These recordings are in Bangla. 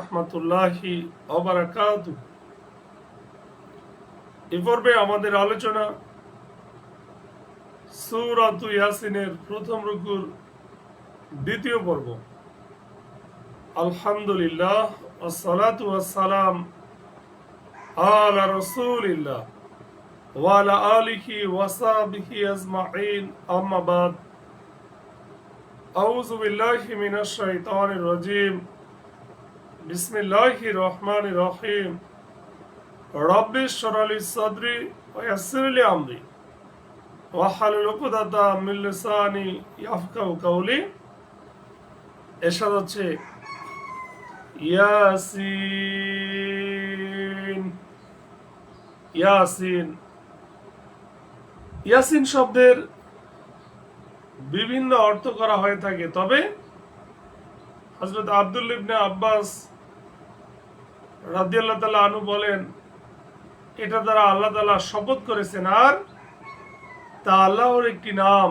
রহমতুল্লাহি অবরাকাত। এ পর্বে আমাদের আলোচনা সূরাতু ইয়াসিনের প্রথম রুকুর দ্বিতীয় পর্ব। আলহামদুলিল্লাহ আসসালাতু ওয়াসসালাম আলা রাসূলিল্লাহ ওয়ালা আলিহি ওয়াসাবিহি আজমাইন। আম্মা বাদ। আউযু বিল্লাহি মিনাশ শাইতানির রাজীম। ইয়াসিন। ইয়াসিন। শব্দের বিভিন্ন অর্থ করা হয়ে থাকে। তবে হজরত আব্বাস রাদিয়াল্লাহ তাআলা আনু বলেন, এটা দ্বারা আল্লাহ তাআলা শপথ করেছেন। আর তা আল্লাহর একটি নাম।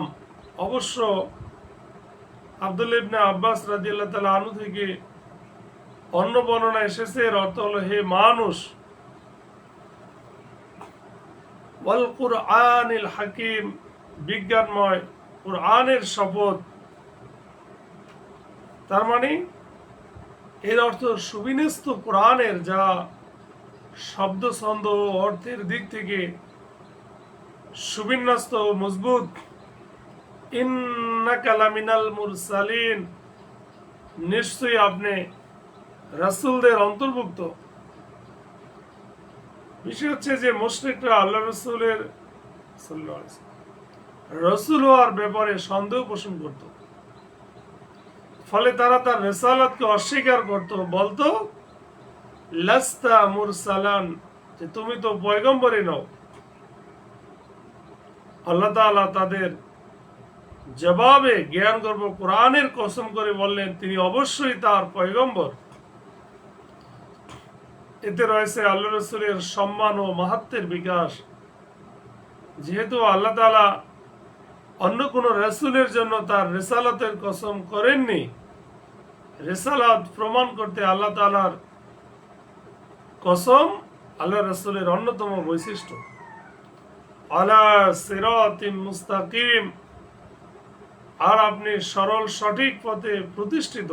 অবশ্য আব্দুল ইবনে আব্বাস রাদিয়াল্লাহ তাআলা আনু থেকে অন্য বর্ণনা এসেছে, এর অর্থ হে মানুষ, ওয়াল কুরআনিল হাকিম, বিজ্ঞানময় কুরআনের শপথ। তার মানে এর অর্থ সুবিন্যস্ত কোরআনের যা শব্দ ছন্দ অর্থের দিক থেকে সুবিন্যস্ত মজবুত। ইন্নাকালামিনাল মুরসালিন। নিশ্চয়ই আপনি রাসূলদের অন্তর্ভুক্ত। বিষয় হচ্ছে যে মুশরিকরা আল্লাহ রসুলের রসুল হওয়ার ব্যাপারে সন্দেহ পোষণ করতো। ফলে তারা তার রেসালাতকে অস্বীকার করত। বলতো যে তুমি তো পয়গম্বরই নও। আল্লাহ তাআলা তাদের জবাবে জ্ঞান গর্ব কোরআনের কসম করে বললেন, তিনি অবশ্যই তার পয়গম্বর। এতে রয়েছে আল্লাহ রসুলের সম্মান ও মাহাত্মের বিকাশ। যেহেতু আল্লাহ তাআলা অন্য কোন রসুলের জন্য তার রেসালতের কসম করেননি রেসালাত প্রমাণ করতে আল্লাহ তালার কসম আল্লাহ রসুলের অন্যতম বৈশিষ্ট্য। আলা সিরাতিন মুস্তাকিম। আর আপনি সরল সঠিক পথে প্রতিষ্ঠিত।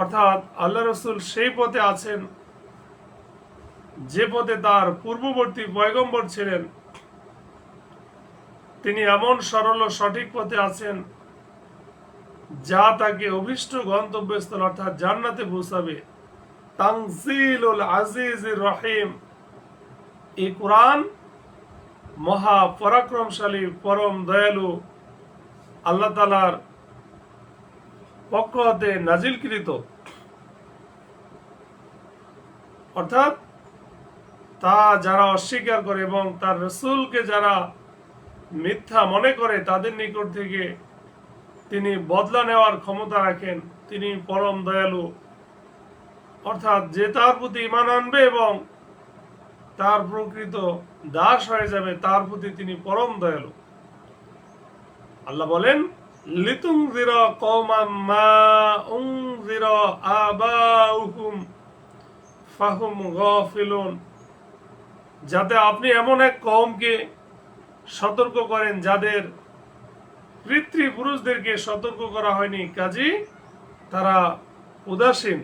অর্থাৎ আল্লাহ রসুল সেই পথে আছেন, যে পথে তার পূর্ববর্তী পয়গম্বর ছিলেন। তিনি এমন সরল ও সঠিক পথে আছেন যা তাকে অভিষ্ট গন্তব্যস্থল অর্থাৎ জান্নাতে পৌঁছাবে। তাংজিলুল আজিজ রহিম। এই কোরআন মহা পরাক্রমশালী, পরম দয়ালু, আল্লাহ তালার পক্ষ হতে নাজিলকৃত। অর্থাৎ তা যারা অস্বীকার করে এবং তার রসুলকে যারা মিথ্যা মনে করে তাদের নিকট থেকে তিনি বদলা নেওয়ার ক্ষমতা রাখেন। তিনি পরম দয়ালু। অর্থাৎ যে তার প্রতি ইমান আনবে এবং তার প্রকৃত দাস হয়ে যাবে, তার প্রতি তিনি পরম দয়ালু। আল্লাহ বলেন লিতুম জিরা কওমাম মা আবাউহুম, ফাহুম গাফিলুন। যাতে আপনি এমন এক কমকে সতর্ক করেন যাদের পিতৃপুরুষদেরকে সতর্ক করা হয়নি। কাজী, তারা উদাসীন।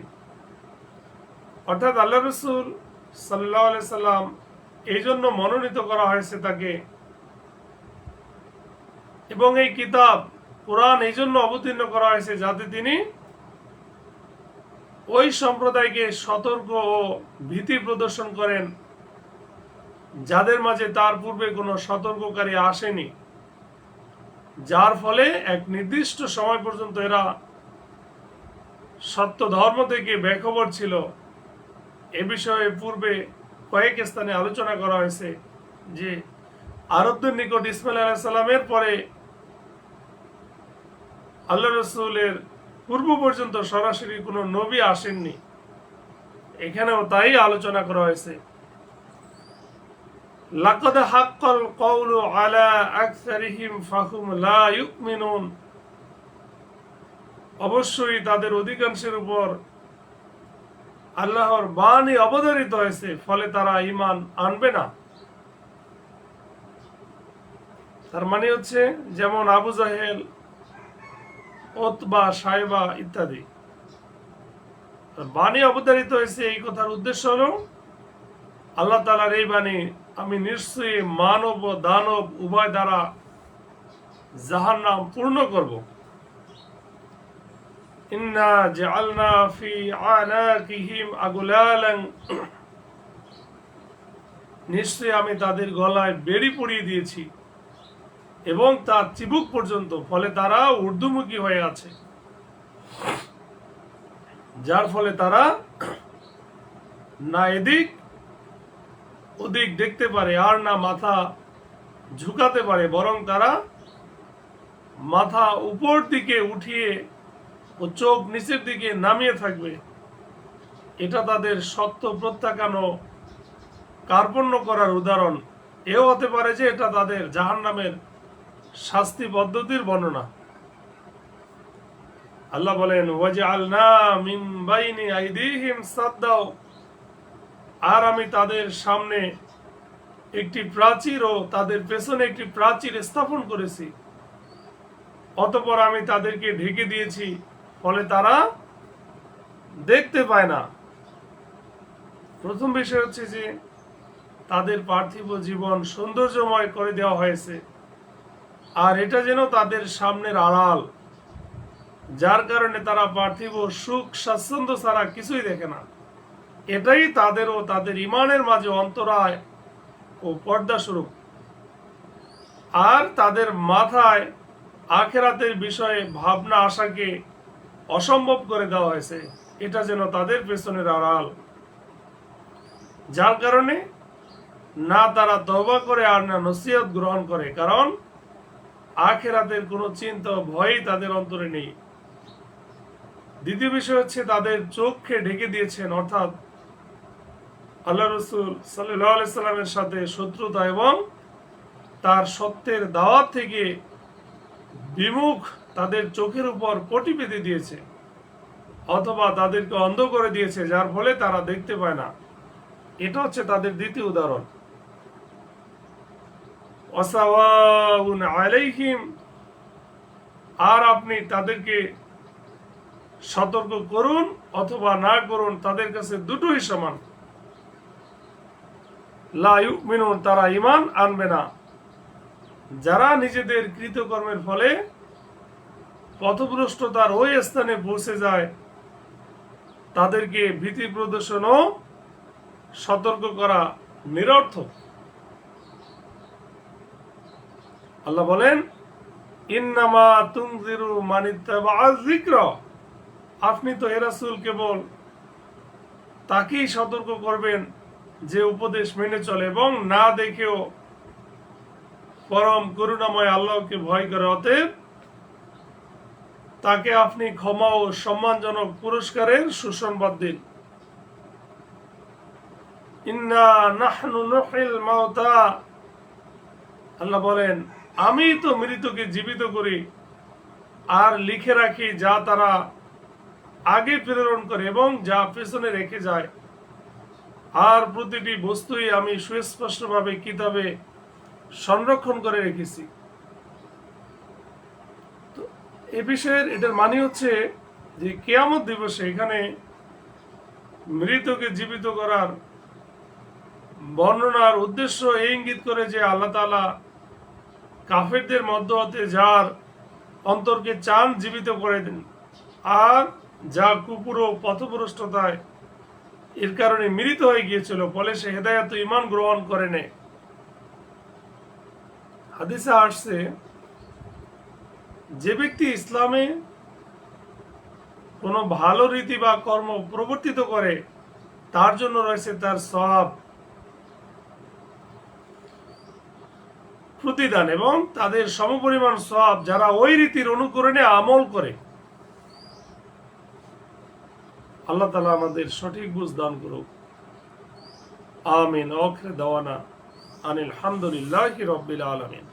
অর্থাৎ আল্লাহ রসুল সাল্লাহ সাল্লাম এই জন্য মনোনীত করা হয়েছে তাকে। এবং এই কিতাব, কোরআন এই জন্য অবতীর্ণ করা হয়েছে যাতে তিনি ওই সম্প্রদায়কে সতর্ক ও ভীতি প্রদর্শন করেন, যাদের মাঝে তার পূর্বে কোনো সতর্ককারী আসেনি। যার ফলে এক নির্দিষ্ট সময় পর্যন্ত এরা সত্য ধর্ম থেকে বেখবর ছিল। এ বিষয়ে পূর্বে কয়েক স্থানে আলোচনা করা হয়েছে যে আরবদের নিকট ইসমাইল আলাহিসাল্লামের পরে আল্লাহ রসুলের পূর্ব পর্যন্ত সরাসরি কোনো নবী আসেননি। এখানেও তাই আলোচনা করা হয়েছে। লাকদ হাক্কাল কওলু আলা আকসারিহিম ফাহুম লা ইউমিনুন। অবশ্যই তাদের অধিকাংশের উপর আল্লাহর বাণী অবধারিত হয়েছে, ফলে তারা ইমান আনবে না। তার মানে হচ্ছে যেমন আবু জাহেল, ওতবা সাহেবা ইত্যাদি। বাণী অবতারিত হয়েছে, এই কথার উদ্দেশ্য হলো আল্লাহ তালার এই বাণী, আমি নিশ্চয়ই মানব ও দানব উভয় দ্বারা জাহার নাম পূর্ণ করব। ইন্না জাআলনা ফি আনাকিহিম আগলালান। নিশ্চয়ই আমি তাদের গলায় বেড়ি পরিয়ে দিয়েছি এবং তার চিবুক পর্যন্ত, ফলে তারা ঊর্ধ্বমুখী হয়ে আছে। যার ফলে তারা না এদিক ওদিক দেখতে পারে আর না মাথা ঝুঁকাতে পারে, বরং তারা মাথা উপর দিকে উঠিয়ে ও চোখ নিচের দিকে নামিয়ে থাকবে। এটা তাদের সত্য প্রত্যাখ্যান কার্পণ্য করার উদাহরণ। এও হতে পারে যে এটা তাদের জাহান নামের শাস্তি পদ্ধতির বর্ণনা। আল্লাহ বলেন, ওয়াজআলনা মিন বাইনি আইদিহিম সাদ্দাও আর আমি তাদের সামনে একটি প্রাচীর ও তাদের পেছনে একটি প্রাচীর স্থাপন করেছি। অতপর আমি তাদেরকে ঢেকে দিয়েছি, ফলে তারা দেখতে পায় না। প্রথম বিষয় হচ্ছে যে, তাদের পার্থিব জীবন সৌন্দর্যময় করে দেওয়া হয়েছে। আর এটা যেন তাদের সামনের আড়াল, যার কারণে তারা পার্থিব সুখ, স্বাচ্ছন্দ্য ছাড়া কিছুই দেখে না। এটাই তাদের ও তাদের ইমানের মাঝে অন্তরায় ও পর্দা স্বরূপ। আর তাদের মাথায় আখেরাতের বিষয়ে ভাবনা, আশাকে অসম্ভব করে দেওয়া হয়েছে। এটা যেন তাদের পেছনের আড়াল। যার কারণে না তারা তবা করে আর না নসিহত গ্রহণ করে, কারণ আখেরাতের কোনো চিন্তা ভয়ই তাদের অন্তরে নেই। দ্বিতীয় বিষয় হচ্ছে তাদের চোখকে ঢেকে দিয়েছেন, অর্থাৎ আল্লাহ রসুল সাল্লামের সাথে শত্রুতা এবং তার সত্যের দাওয়াত থেকে বিমুখ তাদের চোখের উপর পটি পেতে দিয়েছে অথবা তাদেরকে অন্ধ করে দিয়েছে, যার ফলে তারা দেখতে পায় না। এটা হচ্ছে তাদের দ্বিতীয় উদাহরণ। আর আপনি তাদেরকে সতর্ক করুন অথবা না করুন, তাদের কাছে দুটোই সমান। লা ইউমিনুন, তারা ইমান আনবে না। যারা নিজেদের কৃতকর্মের ফলে পথভ্রষ্টতার ওই স্থানে পৌঁছে যায়, তাদেরকে ভীতি প্রদর্শন ও সতর্ক করা নিরর্থক। আল্লাহ বলেন, ইন্নামা তুমজিরু মানিত্তাবা যিকর। আপনি তো এ রাসূল কেবল তাকেই সতর্ক করবেন যে উপদেশ মেনে চলে এবং না দেখেও পরম করুণাময় আল্লাহকে ভয় করে, অতএব তাকে আপনি ক্ষমা ও সম্মানজনক পুরস্কারের সুসংবাদ দিন। আল্লাহ বলেন, আমি তো মৃতকে জীবিত করি আর লিখে রাখি যা তারা আগে প্রেরণ করে এবং যা পেছনে রেখে যায়। আর প্রতিটি বস্তুই আমি সুস্পষ্টভাবে কিতাবে সংরক্ষণ করে রেখেছি। তো এ বিষয়ের এটার মানে হচ্ছে যে কেয়ামত দিবসে এখানে মৃতকে জীবিত করার বর্ণনার উদ্দেশ্য এই ইঙ্গিত করে যে আল্লাহ তালা কাফেরদের মধ্য হতে যার অন্তরকে চান জীবিত করে দেন, আর যা কুপুর ও পথভ্রষ্টতায় এর কারণে মৃত হয়ে গিয়েছিল, ফলে সে হেদায়ত ইমান গ্রহণ করে নেয়। হাদিসে আসছে, যে ব্যক্তি ইসলামে কোনো ভালো রীতি বা কর্ম প্রবর্তিত করে, তার জন্য রয়েছে তার সব প্রতিদান এবং তাদের সমপরিমাণ সব যারা ওই রীতির অনুকরণে আমল করে। আল্লাহ তালা আমাদের সঠিক বুঝ দান করুক। আমিন। অখরে দেওয়ানা আনিল হামদুলিল্লাহ রব্বিল আলমিন।